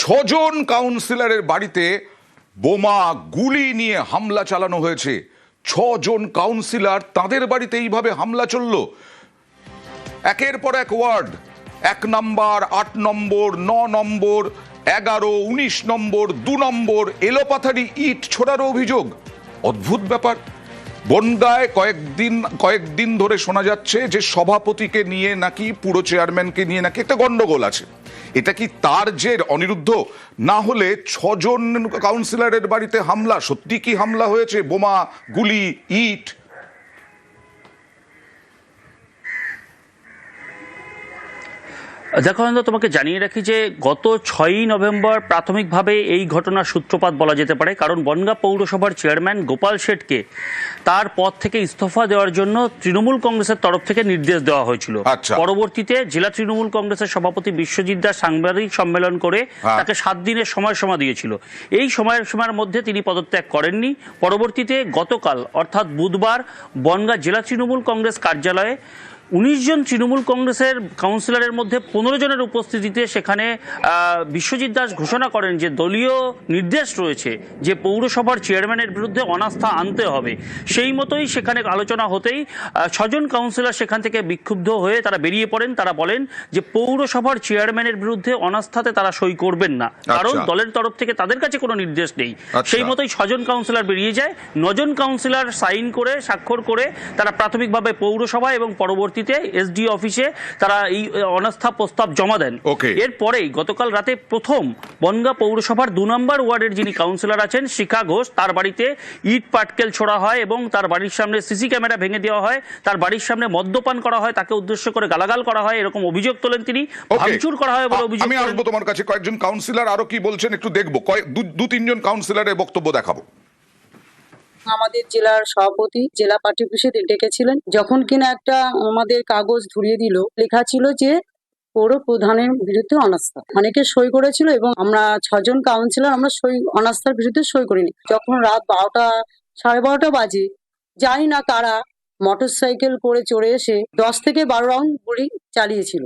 ছজন কাউন্সিলরের বাড়িতে বোমা গুলি নিয়ে হামলা চালানো হয়েছে। ছজন কাউন্সিলর তাদের বাড়িতে এইভাবে হামলা চলল। একের পর এক ওয়ার্ড, এক নম্বর, আট নম্বর, ন নম্বর, এগারো, উনিশ নম্বর, দু নম্বর, এলোপাথারি ইট ছোড়ার অভিযোগ। অদ্ভুত ব্যাপার। বনগায় কয়েকদিন কয়েকদিন ধরে শোনা যাচ্ছে যে সভাপতিকে নিয়ে নাকি পুরো চেয়ারম্যানকে নিয়ে নাকি একটা গন্ডগোল আছে। এটা কি তার জের অনিরুদ্ধ? না হলে ছজন কাউন্সিলরের বাড়িতে হামলা, সত্যি কি হামলা হয়েছে? বোমা, গুলি, ইট দেখো আনন্দ তোমাকে জানিয়ে রাখি যে গত ছয়ই নভেম্বর প্রাথমিকভাবে এই ঘটনার সূত্রপাত বলা যেতে পারে কারণ বনগাঁ পৌরসভার চেয়ারম্যান গোপাল শেঠকে তার পদ থেকে ইস্তফা দেওয়ার জন্য তৃণমূল কংগ্রেসের তরফ থেকে নির্দেশ দেওয়া হয়েছিল আচ্ছা। পরবর্তীতে জেলা তৃণমূল কংগ্রেসের সভাপতি বিশ্বজিৎ দাস সাংবাদিক সম্মেলন করে হ্যাঁ। তাকে সাত দিনের সময়সীমা দিয়েছিল এই সময়ের সীমার মধ্যে তিনি পদত্যাগ করেননি পরবর্তীতে গতকাল অর্থাৎ বুধবার বনগাঁ জেলা তৃণমূল কংগ্রেস কার্যালয়ে উনিশ জন তৃণমূল কংগ্রেসের কাউন্সিলরের মধ্যে পনেরো জনের উপস্থিতিতে সেখানে বিশ্বজিৎ দাস ঘোষণা করেন যে দলীয় নির্দেশ রয়েছে যে পৌরসভার চেয়ারম্যানের বিরুদ্ধে অনাস্থা আনতে হবে। সেই মতোই সেখানে আলোচনা হতেই ছজন কাউন্সিলর সেখান থেকে বিক্ষুব্ধ হয়ে তারা বেরিয়ে পড়েন। তারা বলেন যে পৌরসভার চেয়ারম্যানের বিরুদ্ধে অনাস্থাতে তারা সই করবেন না। কারণ আচ্ছা। দলের তরফ থেকে তাদের কাছে কোনো নির্দেশ নেই। আচ্ছা। সেই মতোই ছজন কাউন্সিলর বেরিয়ে যায়। নজন কাউন্সিলর সাইন করে স্বাক্ষর করে তারা প্রাথমিকভাবে পৌরসভা এবং পরবর্তীতে এসডি অফিসে তারা এই অনাস্থা প্রস্তাব জমা দেন. এরপরেই গতকাল রাতে প্রথম বনগা পৌরসভার দু নম্বর ওয়ার্ডের যিনি কাউন্সিলর আছেন শিখা ঘোষ তার বাড়িতে ইট পাটকেল ছোড়া হয় এবং তার বাড়ির সামনে সিসি ক্যামেরা ভেঙে দেওয়া হয় তার বাড়ির সামনে মদ্যপান করা হয় তাকে উদ্দেশ্য করে গালাগাল করা হয় এরকম অভিযোগ তোলেন তিনি. ভাঙচুর করা হয় বলে অভিযোগ আমি আসব তোমার কাছে কয়েকজন কাউন্সিলর আরও কি বলছেন একটু দেখব। কয়েক দু- দু তিনজন কাউন্সিলরের বক্তব্য দেখাবো। আমাদের জেলার সভাপতি, জেলা পার্টি অফিসে ডেকেছিলেন। যখন কিনা একটা আমাদের কাগজ ধরিয়ে দিল, লেখা ছিল যে পৌর প্রধানের বিরুদ্ধে অনাস্থা। অনেকে সই করেছিল এবং আমরা ছজন কাউন্সিলর, আমরা সই, অনাস্থার বিরুদ্ধে সই করিনি। যখন রাত বারোটা, সাড়ে বারোটা বাজে, জানি না কারা মোটর সাইকেল করে চড়ে এসে দশ থেকে বারো রাউন্ড গুলি চালিয়েছিল।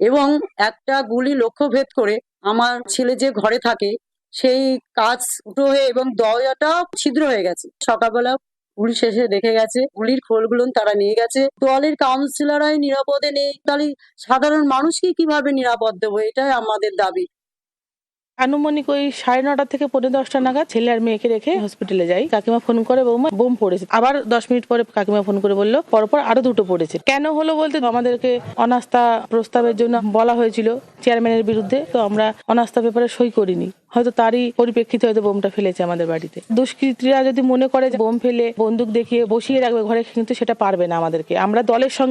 এবং একটা গুলি লক্ষ্যভেদ করে আমার ছেলে যে ঘরে থাকে সেই কাজ ফুটো হয়ে এবং দরজাটা ছিদ্র হয়ে গেছে। সকালবেলা পুলিশ এসে দেখে গেছে গুলির খোলগুলো তারা নিয়ে গেছে। দলের কাউন্সিলররাই নিরাপদে নেই। তাহলে সাধারণ মানুষকে কীভাবে নিরাপদ দেবো? এটাই আমাদের দাবি। আনুমানিক ওই সাড়ে নটা থেকে পনেরো দশটা নাগাদ ছেলে আর মেয়েকে রেখে হসপিটালে যাই। কাকিমা ফোন করে, বৌমা, বোম পড়েছে। আবার দশ মিনিট পরে কাকিমা ফোন করে বলল, পরপর আরও দুটো পড়েছে। কেন হলো বলতে আমাদেরকে অনাস্থা প্রস্তাবের জন্য বলা হয়েছিল চেয়ারম্যানের বিরুদ্ধে, তো আমরা অনাস্থা পেপারে সই করিনি। হয়তো তারই পরিপ্রেক্ষিতে হয়তো বোমটা ফেলেছে আমাদের বাড়িতে। দুষ্কৃতীরা যদি মনে করে যে বোম ফেলে, বন্দুক দেখিয়ে বসিয়ে রাখবে ঘরে, কিন্তু সেটা পারবে না আমাদেরকে। আমরা দলের সঙ্গে